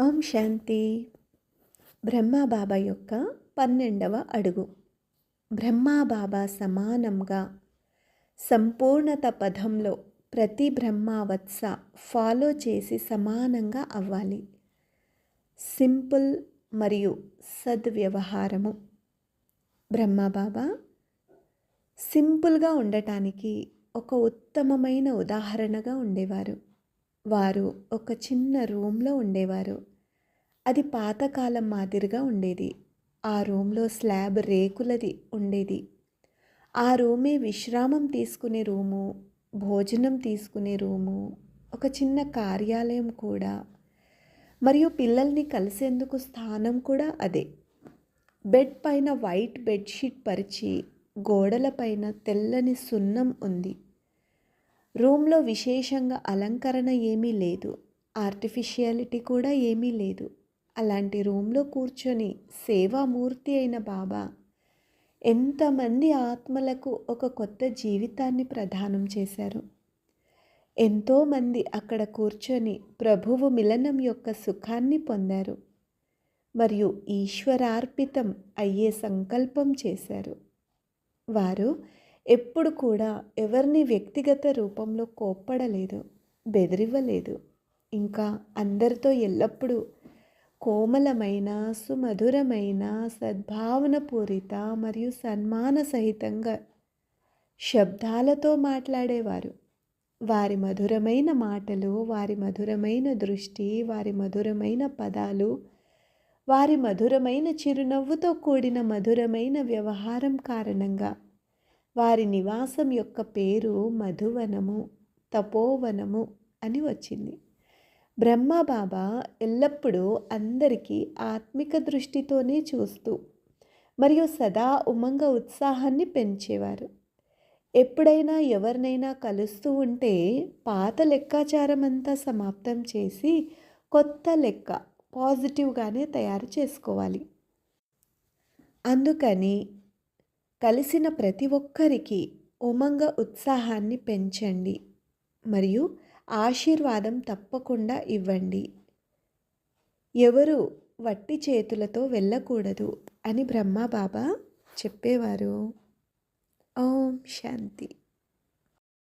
ఓం శాంతి. బ్రహ్మబాబా యొక్క పన్నెండవ అడుగు. బ్రహ్మబాబా సమానంగా సంపూర్ణత పదంలో ప్రతి బ్రహ్మవత్స ఫాలో చేసి సమానంగా అవ్వాలి. సింపుల్ మరియు సద్వ్యవహారము. బ్రహ్మబాబా సింపుల్గా ఉండటానికి ఒక ఉత్తమమైన ఉదాహరణగా ఉండేవారు. వారు ఒక చిన్న రూమ్లో ఉండేవారు. అది పాతకాలం మాదిరిగా ఉండేది. ఆ రూమ్లో స్లాబ్ రేకులది ఉండేది. ఆ రూమే విశ్రామం తీసుకునే రూము భోజనం తీసుకునే రూము ఒక చిన్న కార్యాలయం కూడా. మరియు పిల్లల్ని కలిసేందుకు స్థానం కూడా అదే. బెడ్ పైన వైట్ బెడ్షీట్ పరిచి గోడలపైన తెల్లని సున్నం ఉంది. రూమ్లో విశేషంగా అలంకరణ ఏమీ లేదు. ఆర్టిఫిషియాలిటీ కూడా ఏమీ లేదు. అలాంటి రూమ్లో కూర్చొని సేవామూర్తి అయిన బాబా ఎంతమంది ఆత్మలకు ఒక కొత్త జీవితాన్ని ప్రదానం చేశారు. ఎంతోమంది అక్కడ కూర్చొని ప్రభువు మిలనం యొక్క సుఖాన్ని పొందారు. మరియు ఈశ్వరార్పితం అయ్యే సంకల్పం చేశారు. వారు ఎప్పుడు కూడా ఎవరిని వ్యక్తిగత రూపంలో కోప్పడలేదు బెదిరివ్వలేదు. ఇంకా అందరితో ఎల్లప్పుడూ కోమలమైన సుమధురమైన సద్భావనపూరిత మరియు సన్మాన సహితంగా శబ్దాలతో మాట్లాడేవారు. వారి మధురమైన మాటలు వారి మధురమైన దృష్టి వారి మధురమైన పదాలు వారి మధురమైన చిరునవ్వుతో కూడిన మధురమైన వ్యవహారం కారణంగా వారి నివాసం యొక్క పేరు మధువనము తపోవనము అని వచ్చింది. బ్రహ్మబాబా ఎల్లప్పుడూ అందరికీ ఆత్మిక దృష్టితోనే చూస్తూ మరియు సదా ఉమంగ ఉత్సాహాన్ని పెంచేవారు. ఎప్పుడైనా ఎవరినైనా కలుస్తూ ఉంటే పాత లెక్కాచారం అంతా సమాప్తం చేసి కొత్త లెక్క పాజిటివ్గానే తయారు చేసుకోవాలి. అందుకని కలిసిన ప్రతి ఒక్కరికి ఉమంగ ఉత్సాహాన్ని పెంచండి. మరియు ఆశీర్వాదం తప్పకుండా ఇవ్వండి. ఎవరు వట్టి చేతులతో వెళ్ళకూడదు అని బ్రహ్మబాబా చెప్పేవారు. ఓం శాంతి.